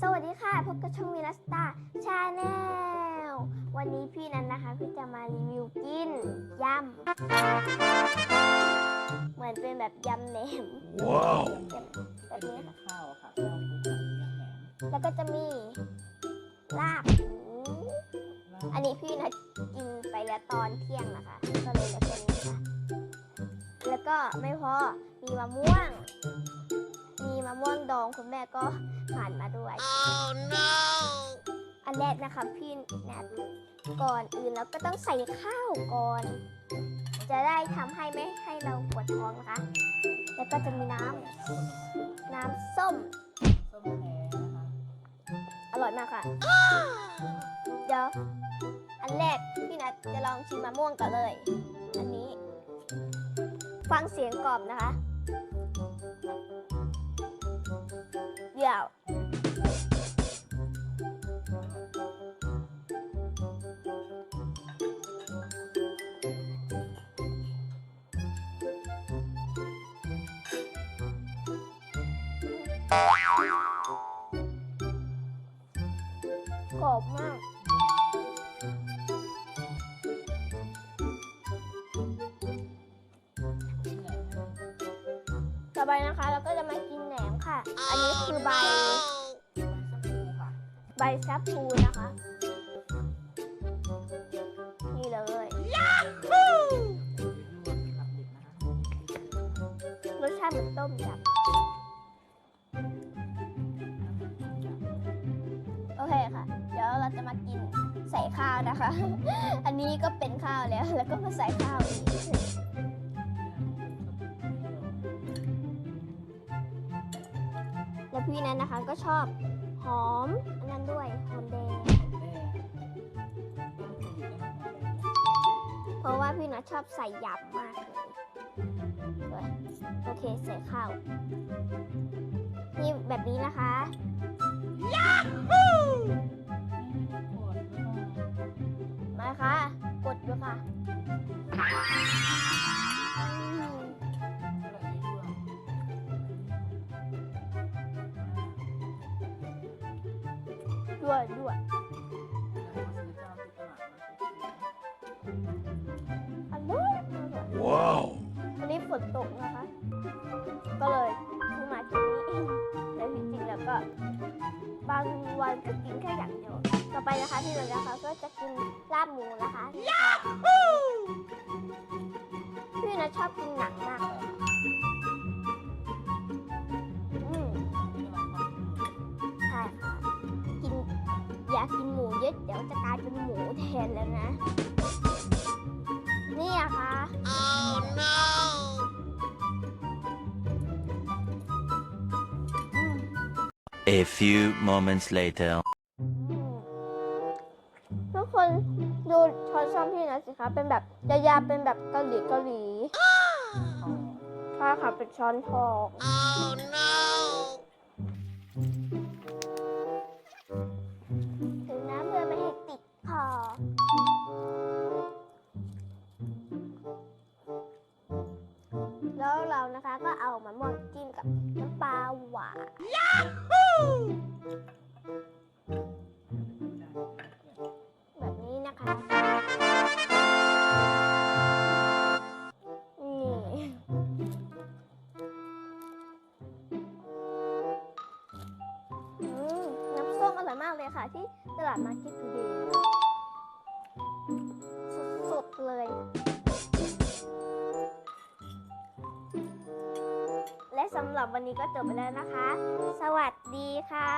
สวัสดีค่ะ พบกับช่องมินัสตาชาแนลวันนี้พี่นันนะคะพี่จะมารีวิวกินยำ เหมือนเป็นแบบยำแหนมว้าวแบบนี้ค่ะข้าวค่ะข้าวคลุกกับเนื้อแหนมแล้วก็จะมีลาบหมูอันนี้พี่นัดกินไปแล้วตอนเที่ยงนะคะก็เลยเหลือแค่นี้ค่ะ แล้วก็ไม่พอมีมะม่วงมีมะม่วงดองคุณแม่ก็ผ่านมาด้วยอันแรกนะคะพี่แนทก่อนอื่นเราก็ต้องใส่ข้าวก่อน จะได้ทำให้ไม่ให้เราปวดท้องนะคะ แล้วก็จะมีน้ำน้ำส้ม ส้มแท้นะคะอร่อยมากค่ะ เดี๋ยว อันแรกพี่นัทจะลองชิมมะม่วงก่อนเลย อันนี้ ฟังเสียงกรอบนะคะ เดี๋ยวกรอบมาก ไปนะคะเราก็จะมากินแหนมค่ะ อันนี้คือใบ ใบสักครูค่ะใบพูนะคะ นี่เลยเดี๋ยวลวกกับเด็กนะคะรสชาติเหมือนต้มยำโอเคค่ะ เดี๋ยวเราจะมากินใส่ข้าวนะคะ อันนี้ก็เป็นข้าวแล้ว แล้วก็มาใส่ข้าวอีก ก็ชอบหอมอันนั้นด้วยหอมแดง เพราะว่าพี่นัทชอบใส่ยำมากเลยเว้ยโอเคใส่ข้าวนี่แบบนี้นะคะยาฮูมาค่ะ กดดูค่ะ ด้วยด้วยอร่อยอร่อยว้าววันนี้ฝนตกนะคะ ก็เลยเพิ่งมาที่นี่แต่จริงๆแล้วก็ บางวันก็กินแค่อย่างเดียว ต่อไปนะคะที่เรานะคะก็จะกินลาบหมูนะคะ พี่นะชอบกินหนังมากเลย เยอะเดี๋ยวจะกลายเป็นหมูแทนแล้วนะ นี่อะค่ะอืม A few moments later. ทุกคนดูช้อนซ่อมพี่นะสิคะ เป็นแบบยาวๆเป็นแบบเกาหลีเกาหลีใช่ค่ะเป็นช้อนทองถึ แล้วเรานะคะก็เอามะม่วงจิ้มกับน้ำปลาหวานแบบนี้นะคะ นี่น้ำส้มอร่อยมากเลยค่ะ ที่ตลาดมาร์เก็ตทูเดย์สดๆเลย สำหรับวันนี้ก็จบไปแล้วนะคะ สวัสดีค่ะ